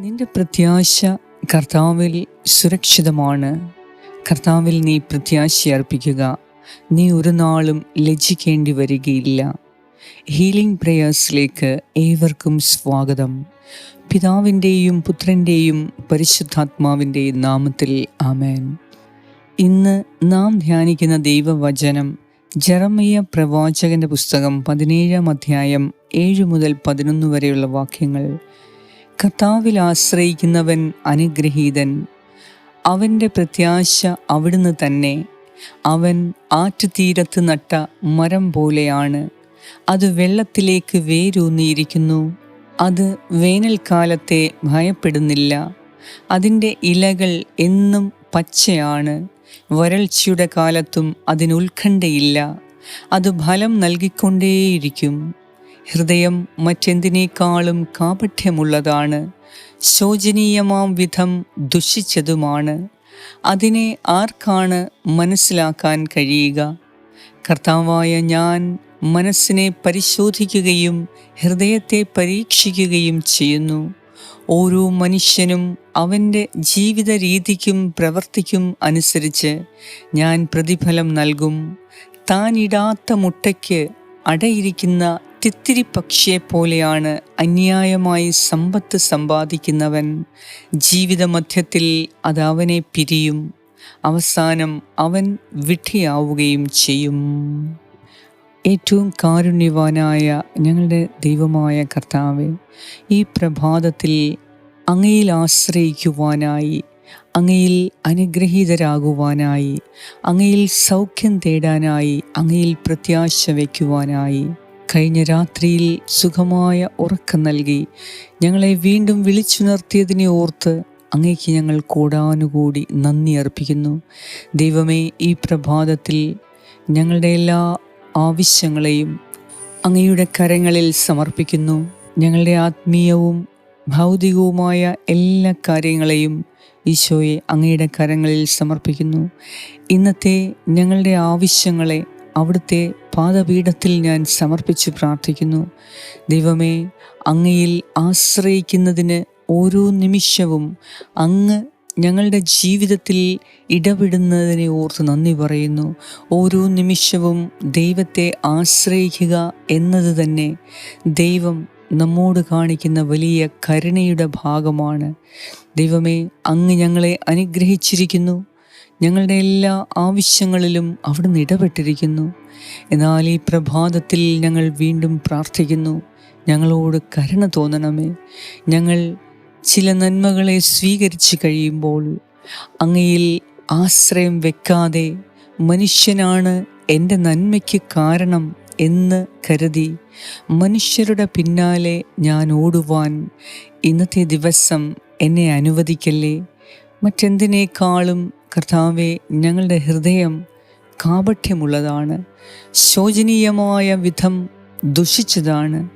നിന്റെ പ്രത്യാശ കർത്താവിൽ സുരക്ഷിതമാണ്. കർത്താവിൽ നീ പ്രത്യാശ അർപ്പിക്കുക. നീ ഒരു നാളും ലജ്ജിക്കേണ്ടി വരികയില്ല. ഹീലിംഗ് പ്രേയേഴ്സിലേക്ക് ഏവർക്കും സ്വാഗതം. പിതാവിന്റെയും പുത്രന്റെയും പരിശുദ്ധാത്മാവിന്റെയും നാമത്തിൽ ആമേൻ. ഇന്ന് നാം ധ്യാനിക്കുന്ന ദൈവവചനം ജറമയ്യ പ്രവാചകന്റെ പുസ്തകം പതിനേഴാം അധ്യായം ഏഴ് മുതൽ പതിനൊന്ന് വരെയുള്ള വാക്യങ്ങൾ കർത്താവിൽ ആശ്രയിക്കുന്നവൻ അനുഗ്രഹീതൻ. അവന്റെ പ്രത്യാശ അവിടുന്ന് തന്നെ. അവൻ ആറ്റുതീരത്ത് നട്ട മരം പോലെയാണ്. അത് വെള്ളത്തിലേക്ക് വേരൂന്നിയിരിക്കുന്നു. അത് വേനൽക്കാലത്തെ ഭയപ്പെടുന്നില്ല. അതിന്റെ ഇലകൾ എന്നും പച്ചയാണ്. വരൾച്ചയുടെ കാലത്തും അതിന് ഉത്കണ്ഠയില്ല അത് ഫലം നൽകിക്കൊണ്ടേയിരിക്കും. ഹൃദയം മറ്റെന്തിനേക്കാളും കാപഠ്യമുള്ളതാണ്. ശോചനീയമാം വിധം ദുഷിച്ചതുമാണ്. അതിനെ ആർക്കാണ് മനസ്സിലാക്കാൻ കഴിയുക? കർത്താവായ ഞാൻ മനസ്സിനെ പരിശോധിക്കുകയും ഹൃദയത്തെ പരീക്ഷിക്കുകയും ചെയ്യുന്നു. ഓരോ മനുഷ്യനും അവന്റെ ജീവിത രീതിക്കും പ്രവർത്തിക്കും അനുസരിച്ച് ഞാൻ പ്രതിഫലം നൽകും. താനിടാത്ത മുട്ടയ്ക്ക് അടയിരിക്കുന്ന തിത്തിരി പക്ഷിയെ പോലെയാണ് അന്യായമായി സമ്പത്ത് സമ്പാദിക്കുന്നവൻ. ജീവിതമധ്യത്തിൽ അത് അവനെ പിരിയും. അവസാനം അവൻ വിഡ്ഢിയാവുകയും ചെയ്യും. ഏറ്റവും കാരുണ്യവാനായ ഞങ്ങളുടെ ദൈവമായ കർത്താവെ ഈ പ്രഭാതത്തിൽ അങ്ങയിൽ ആശ്രയിക്കുവാനായി അങ്ങയിൽ അനുഗ്രഹീതരാകുവാനായി അങ്ങയിൽ സൗഖ്യം തേടാനായി അങ്ങയിൽ പ്രത്യാശ വയ്ക്കുവാനായി കഴിഞ്ഞ രാത്രിയിൽ സുഖമായ ഉറക്കം നൽകി. ഞങ്ങളെ വീണ്ടും വിളിച്ചുണർത്തിയതിനെ ഓർത്ത് അങ്ങേക്ക് ഞങ്ങൾ കൂടാനുകൂടി നന്ദി അർപ്പിക്കുന്നു. ദൈവമേ ഈ പ്രഭാതത്തിൽ ഞങ്ങളുടെ എല്ലാ ആവശ്യങ്ങളെയും അങ്ങയുടെ കരങ്ങളിൽ സമർപ്പിക്കുന്നു. ഞങ്ങളുടെ ആത്മീയവും ഭൗതികവുമായ എല്ലാ കാര്യങ്ങളെയും ഈശോയെ അങ്ങയുടെ കരങ്ങളിൽ സമർപ്പിക്കുന്നു. ഇന്നത്തെ ഞങ്ങളുടെ ആവശ്യങ്ങളെ അവിടുത്തെ പാദപീഠത്തിൽ ഞാൻ സമർപ്പിച്ച് പ്രാർത്ഥിക്കുന്നു. ദൈവമേ അങ്ങയിൽ ആശ്രയിക്കുന്നതിന് ഓരോ നിമിഷവും അങ്ങ് ഞങ്ങളുടെ ജീവിതത്തിൽ ഇടപെടുന്നതിനെ ഓർത്ത് നന്ദി പറയുന്നു. ഓരോ നിമിഷവും ദൈവത്തെ ആശ്രയിക്കുക എന്നത് തന്നെ ദൈവം നമ്മോട് കാണിക്കുന്ന വലിയ കരുണയുടെ ഭാഗമാണ്. ദൈവമേ അങ്ങ് ഞങ്ങളെ അനുഗ്രഹിച്ചിരിക്കുന്നു. ഞങ്ങളുടെ എല്ലാ ആവശ്യങ്ങളിലും അവിടുന്ന് ഇടപെട്ടിരിക്കുന്നു. എന്നാൽ ഈ പ്രഭാതത്തിൽ ഞങ്ങൾ വീണ്ടും പ്രാർത്ഥിക്കുന്നു. ഞങ്ങളോട് കരുണ തോന്നണമേ. ഞങ്ങൾ ചില നന്മകളെ സ്വീകരിച്ചു കഴിയുമ്പോൾ അങ്ങയിൽ ആശ്രയം വെക്കാതെ മനുഷ്യനാണ് എന്റെ നന്മയ്ക്ക് കാരണം എന്ന് കരുതി മനുഷ്യരുടെ പിന്നാലെ ഞാൻ ഓടുവാൻ ഇന്നത്തെ ദിവസം എന്നെ അനുവദിക്കല്ലേ? മറ്റെന്തിനേക്കാളും കർത്താവെ ഞങ്ങളുടെ ഹൃദയം കാപഠ്യമുള്ളതാണ് ശോചനീയമായ വിധം ദുഷിച്ചതാണ്.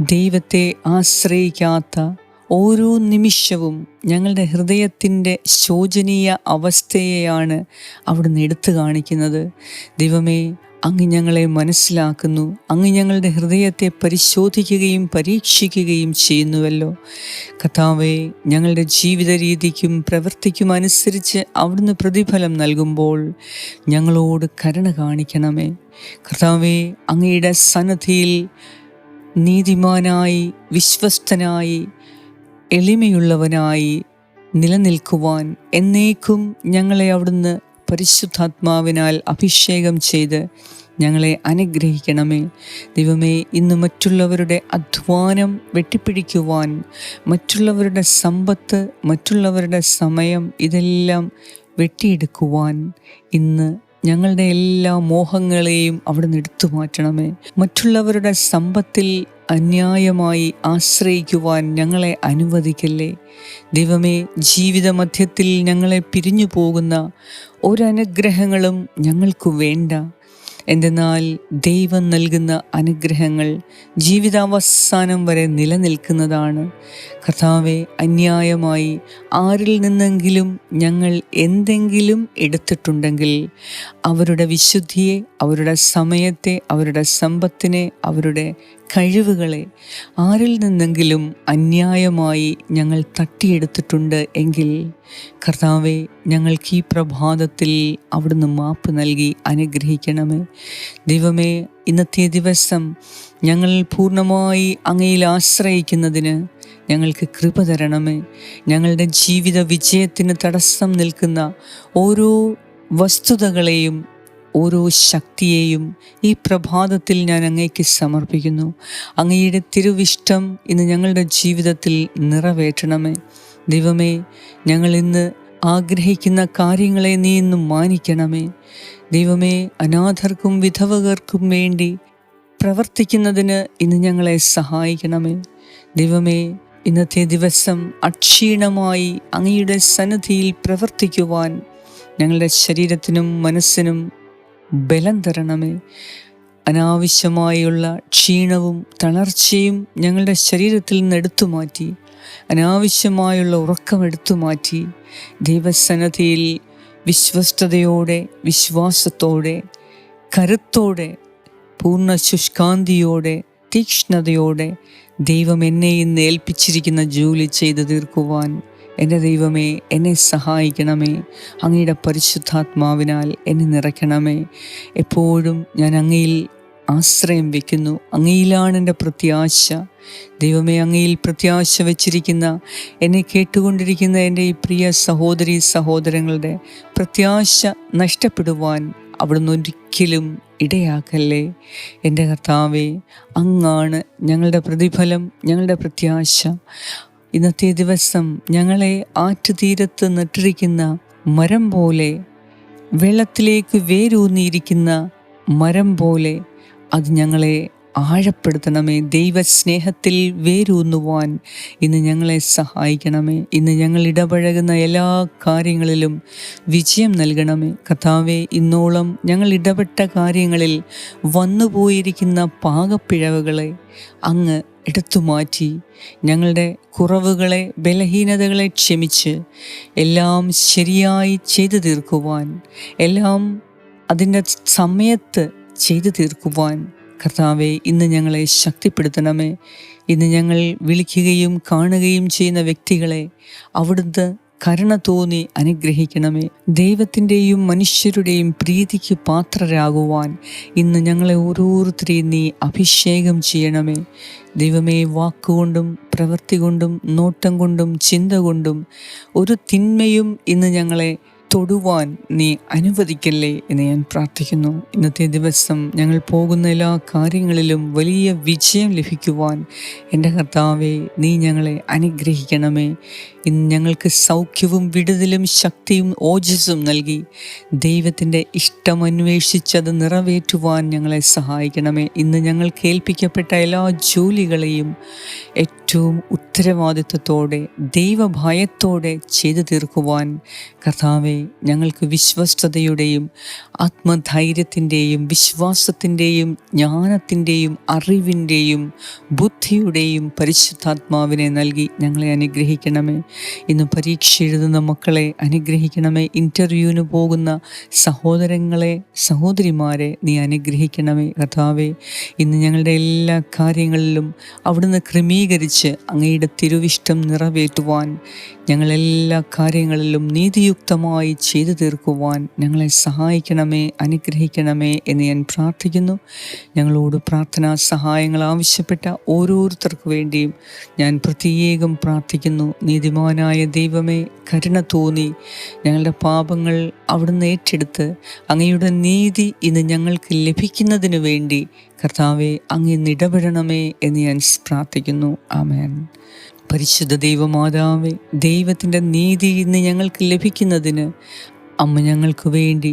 ദൈവത്തെ ആശ്രയിക്കാത്ത ഓരോ നിമിഷവും ഞങ്ങളുടെ ഹൃദയത്തിന്റെ ശോചനീയ അവസ്ഥയെയാണ് അവിടുന്ന് എടുത്തു കാണിക്കുന്നത്. ദൈവമേ അങ്ങ് ഞങ്ങളെ മനസ്സിലാക്കുന്നു അങ്ങ് ഞങ്ങളുടെ ഹൃദയത്തെ പരിശോധിക്കുകയും പരീക്ഷിക്കുകയും ചെയ്യുന്നുവല്ലോ. കഥാവെ ഞങ്ങളുടെ ജീവിത രീതിക്കും പ്രവൃത്തിക്കും അനുസരിച്ച് അവിടുന്ന് പ്രതിഫലം നൽകുമ്പോൾ ഞങ്ങളോട് കരുണ കാണിക്കണമേ. കർത്താവെ അങ്ങയുടെ സന്നദ്ധിയിൽ നീതിമാനായി വിശ്വസ്തനായി എളിമയുള്ളവനായി നിലനിൽക്കുവാൻ എന്നേക്കും ഞങ്ങളെ അവിടുന്ന് പരിശുദ്ധാത്മാവിനാൽ അഭിഷേകം ചെയ്ത് ഞങ്ങളെ അനുഗ്രഹിക്കണമേ. ദൈവമേ ഇന്ന് മറ്റുള്ളവരുടെ അധ്വാനം വെട്ടിപ്പിടിക്കുവാൻ മറ്റുള്ളവരുടെ സമ്പത്ത് മറ്റുള്ളവരുടെ സമയം ഇതെല്ലാം വെട്ടിയെടുക്കുവാൻ ഇന്ന് ഞങ്ങളുടെ എല്ലാ മോഹങ്ങളെയും അവിടെ നിന്ന് എടുത്തു മാറ്റണമേ മറ്റുള്ളവരുടെ സമ്പത്തിൽ അന്യായമായി ആശ്രയിക്കുവാൻ ഞങ്ങളെ അനുവദിക്കല്ലേ? ദൈവമേ ജീവിതമധ്യത്തിൽ ഞങ്ങളെ പിരിഞ്ഞു പോകുന്ന ഒരനുഗ്രഹങ്ങളും ഞങ്ങൾക്കു വേണ്ട. എന്തെന്നാൽ ദൈവം നൽകുന്ന അനുഗ്രഹങ്ങൾ ജീവിതാവസാനം വരെ നിലനിൽക്കുന്നതാണ്. കർത്താവെ അന്യായമായി ആരിൽ നിന്നെങ്കിലും ഞങ്ങൾ എന്തെങ്കിലും എടുത്തിട്ടുണ്ടെങ്കിൽ അവരുടെ വിശുദ്ധിയെ അവരുടെ സമയത്തെ അവരുടെ സമ്പത്തിനെ അവരുടെ കഴിവുകളെ ആരിൽ നിന്നെങ്കിലും അന്യായമായി ഞങ്ങൾ തട്ടിയെടുത്തിട്ടുണ്ട് എങ്കിൽ കർത്താവെ ഞങ്ങൾക്ക് ഈ പ്രഭാതത്തിൽ അവിടുന്ന് മാപ്പ് നൽകി അനുഗ്രഹിക്കണമേ. ദൈവമേ ഇന്നത്തെ ദിവസം ഞങ്ങൾ പൂർണമായി അങ്ങയിൽ ആശ്രയിക്കുന്നതിന് ഞങ്ങൾക്ക് കൃപ തരണമേ. ഞങ്ങളുടെ ജീവിത വിജയത്തിന് തടസ്സം നിൽക്കുന്ന ഓരോ വസ്തുതകളെയും ഓരോ ശക്തിയെയും ഈ പ്രഭാതത്തിൽ ഞാൻ അങ്ങേക്ക് സമർപ്പിക്കുന്നു. അങ്ങയുടെ തിരുവിഷ്ടം ഇന്ന് ഞങ്ങളുടെ ജീവിതത്തിൽ നിറവേറ്റണമേ. ദൈവമേ ഞങ്ങൾ ഇന്ന് ആഗ്രഹിക്കുന്ന കാര്യങ്ങളെ നീ ഇന്നും മാനിക്കണമേ. ദൈവമേ അനാഥർക്കും വിധവകർക്കും വേണ്ടി പ്രവർത്തിക്കുന്നതിന് ഇന്ന് ഞങ്ങളെ സഹായിക്കണമേ. ദൈവമേ ഇന്നത്തെ ദിവസം അക്ഷീണമായി അങ്ങയുടെ സന്നദ്ധിയിൽ പ്രവർത്തിക്കുവാൻ ഞങ്ങളുടെ ശരീരത്തിനും മനസ്സിനും ബലം തരണമേ. അനാവശ്യമായുള്ള ക്ഷീണവും തളർച്ചയും ഞങ്ങളുടെ ശരീരത്തിൽ നിന്ന് എടുത്തു മാറ്റി. അനാവശ്യമായുള്ള ഉറക്കം എടുത്തു മാറ്റി ദൈവസന്നദ്ധിയിൽ വിശ്വസ്തയോടെ വിശ്വാസത്തോടെ കരുത്തോടെ പൂർണ ശുഷ്കാന്തിയോടെ തീക്ഷ്ണതയോടെ ദൈവം എന്നെ ഇന്ന് ഏൽപ്പിച്ചിരിക്കുന്ന ജോലി ചെയ്തു തീർക്കുവാൻ എന്റെ ദൈവമേ എന്നെ സഹായിക്കണമേ. അങ്ങയുടെ പരിശുദ്ധാത്മാവിനാൽ എന്നെ നിറയ്ക്കണമേ. എപ്പോഴും ഞാൻ അങ്ങയിൽ ആശ്രയം വയ്ക്കുന്നു അങ്ങയിലാണ് എന്റെ പ്രത്യാശ. ദൈവമേ അങ്ങയിൽ പ്രത്യാശ വച്ചിരിക്കുന്ന എന്നെ കേട്ടുകൊണ്ടിരിക്കുന്ന എന്റെ ഈ പ്രിയ സഹോദരി സഹോദരങ്ങളുടെ പ്രത്യാശ നഷ്ടപ്പെടുവാൻ അവിടുന്ന് ഒരിക്കലും ഇടയാക്കല്ലേ? എന്റെ കർത്താവേ അങ്ങാണ് ഞങ്ങളുടെ പ്രതിഫലം ഞങ്ങളുടെ പ്രത്യാശ. ഇന്നത്തെ ദിവസം ഞങ്ങളെ ആറ്റുതീരത്ത് നട്ടിരിക്കുന്ന മരം പോലെ വെള്ളത്തിലേക്ക് വേരൂന്നിയിരിക്കുന്ന മരം പോലെ അത് ഞങ്ങളെ ആഴപ്പെടുത്തണമേ. ദൈവസ്നേഹത്തിൽ വേരൂന്നുവാൻ ഇന്ന് ഞങ്ങളെ സഹായിക്കണമേ. ഇന്ന് ഞങ്ങൾ ഇടപഴകുന്ന എല്ലാ കാര്യങ്ങളിലും വിജയം നൽകണമേ. കഥാവെ ഇന്നോളം ഞങ്ങൾ ഇടപെട്ട കാര്യങ്ങളിൽ വന്നുപോയിരിക്കുന്ന പാകപ്പിഴവുകളെ അങ്ങ് എടുത്തു മാറ്റി ഞങ്ങളുടെ കുറവുകളെ ബലഹീനതകളെ ക്ഷമിച്ച് എല്ലാം ശരിയായി ചെയ്തു തീർക്കുവാൻ എല്ലാം അതിന്റെ സമയത്ത് ചെയ്തു തീർക്കുവാൻ കർത്താവെ ഇന്ന് ഞങ്ങളെ ശക്തിപ്പെടുത്തണമേ. ഇന്ന് ഞങ്ങൾ വിളിക്കുകയും കാണുകയും ചെയ്യുന്ന വ്യക്തികളെ അവിടുന്ന് കരുണ തോന്നി അനുഗ്രഹിക്കണമേ. ദൈവത്തിന്റെയും മനുഷ്യരുടെയും പ്രീതിക്ക് പാത്രരാകുവാൻ ഇന്ന് ഞങ്ങളെ ഓരോരുത്തരെയും നീ അഭിഷേകം ചെയ്യണമേ. ദൈവമേ വാക്കുകൊണ്ടും പ്രവൃത്തി കൊണ്ടും നോട്ടം കൊണ്ടും ചിന്ത കൊണ്ടും ഒരു തിന്മയും ഇന്ന് ഞങ്ങളെ തൊടുവാൻ നീ അനുവദിക്കല്ലേ എന്ന് ഞാൻ പ്രാർത്ഥിക്കുന്നു. ഇന്നത്തെ ദിവസം ഞങ്ങൾ പോകുന്ന എല്ലാ കാര്യങ്ങളിലും വലിയ വിജയം ലഭിക്കുവാൻ എന്റെ കർത്താവെ നീ ഞങ്ങളെ അനുഗ്രഹിക്കണമേ. ഇന്ന് ഞങ്ങൾക്ക് സൗഖ്യവും വിടുതലും ശക്തിയും ഓജസ്സും നൽകി. ദൈവത്തിന്റെ ഇഷ്ടം അന്വേഷിച്ചത് നിറവേറ്റുവാൻ ഞങ്ങളെ സഹായിക്കണമേ. ഇന്ന് ഞങ്ങൾ കേൾപ്പിക്കപ്പെട്ട എല്ലാ ജോലികളെയും ഏറ്റവും ഉത്തരവാദിത്വത്തോടെ ദൈവഭയത്തോടെ ചെയ്തു തീർക്കുവാൻ കർത്താവെ ഞങ്ങൾക്ക് വിശ്വസ്തതയുടെയും ആത്മധൈര്യത്തിന്റെയും വിശ്വാസത്തിന്റെയും ജ്ഞാനത്തിന്റെയും അറിവിന്റെയും ബുദ്ധിയുടെയും പരിശുദ്ധാത്മാവിനെ നൽകി ഞങ്ങളെ അനുഗ്രഹിക്കണമേ. ഇന്ന് പരീക്ഷ എഴുതുന്ന മക്കളെ അനുഗ്രഹിക്കണമേ. ഇന്റർവ്യൂവിന് പോകുന്ന സഹോദരങ്ങളെ സഹോദരിമാരെ നീ അനുഗ്രഹിക്കണമേ. കഥാവേ ഇന്ന് ഞങ്ങളുടെ എല്ലാ കാര്യങ്ങളിലും അവിടുന്ന് ക്രമീകരിച്ച് അങ്ങയുടെ തിരുവിഷ്ടം നിറവേറ്റുവാൻ ഞങ്ങളെല്ലാ കാര്യങ്ങളിലും നീതിയുക്തമായി ചെയ്തു തീർക്കുവാൻ ഞങ്ങളെ സഹായിക്കണമേ അനുഗ്രഹിക്കണമേ എന്ന് ഞാൻ പ്രാർത്ഥിക്കുന്നു. ഞങ്ങളോട് പ്രാർത്ഥനാ സഹായങ്ങൾ ആവശ്യപ്പെട്ട ഓരോരുത്തർക്കു വേണ്ടിയും ഞാൻ പ്രത്യേകം പ്രാർത്ഥിക്കുന്നു. നീതിമാനായ ദൈവമേ കരുണ തോന്നി ഞങ്ങളുടെ പാപങ്ങൾ അവിടുന്ന് ഏറ്റെടുത്ത് അങ്ങയുടെ നീതി ഇന്ന് ഞങ്ങൾക്ക് ലഭിക്കുന്നതിന് വേണ്ടി കർത്താവെ അങ്ങ് ഇടപെടണമേ എന്ന് ഞാൻ പ്രാർത്ഥിക്കുന്നു. ആമേൻ. പരിശുദ്ധ ദൈവമാതാവേ ദൈവത്തിന്റെ നീതി ഇന്ന് ഞങ്ങൾക്ക് ലഭിക്കുന്നതിന് അമ്മ ഞങ്ങൾക്ക് വേണ്ടി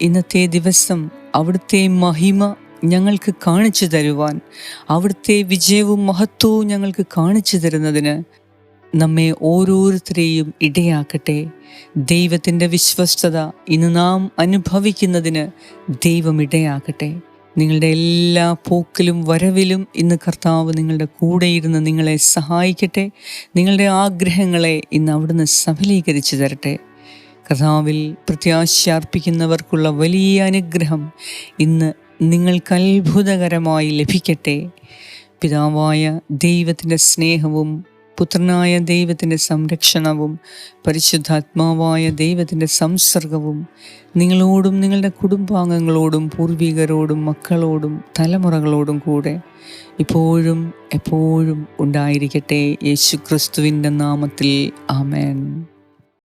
ഇന്നത്തെ ദിവസം അവിടുത്തെ മഹിമ ഞങ്ങൾക്ക് കാണിച്ചു തരുവാൻ അവിടുത്തെ വിജയവും മഹത്വവും ഞങ്ങൾക്ക് കാണിച്ചു തരുന്നതിന് നമ്മെ ഓരോരുത്തരെയും ഇടയാക്കട്ടെ. ദൈവത്തിന്റെ വിശ്വസ്തത ഇന്ന് നാം അനുഭവിക്കുന്നതിന് ദൈവം ഇടയാക്കട്ടെ. നിങ്ങളുടെ എല്ലാ പോക്കിലും വരവിലും ഇന്ന് കർത്താവ് നിങ്ങളുടെ കൂടെ ഇരുന്ന് നിങ്ങളെ സഹായിക്കട്ടെ. നിങ്ങളുടെ ആഗ്രഹങ്ങളെ ഇന്ന് അവിടുന്ന് സഫലീകരിച്ചു തരട്ടെ. കർത്താവിൽ പ്രത്യാശ അർപ്പിക്കുന്നവർക്കുള്ള വലിയ അനുഗ്രഹം ഇന്ന് നിങ്ങൾക്ക് അത്ഭുതകരമായി ലഭിക്കട്ടെ. പിതാവായ ദൈവത്തിന്റെ സ്നേഹവും പുത്രനായ ദൈവത്തിന്റെ സംരക്ഷണവും പരിശുദ്ധാത്മാവായ ദൈവത്തിന്റെ സംസർഗവും നിങ്ങളോടും നിങ്ങളുടെ കുടുംബാംഗങ്ങളോടും പൂർവികരോടും മക്കളോടും തലമുറകളോടും കൂടെ ഇപ്പോഴും എപ്പോഴും ഉണ്ടായിരിക്കട്ടെ. യേശു ക്രിസ്തുവിന്റെ നാമത്തിൽ ആമേൻ.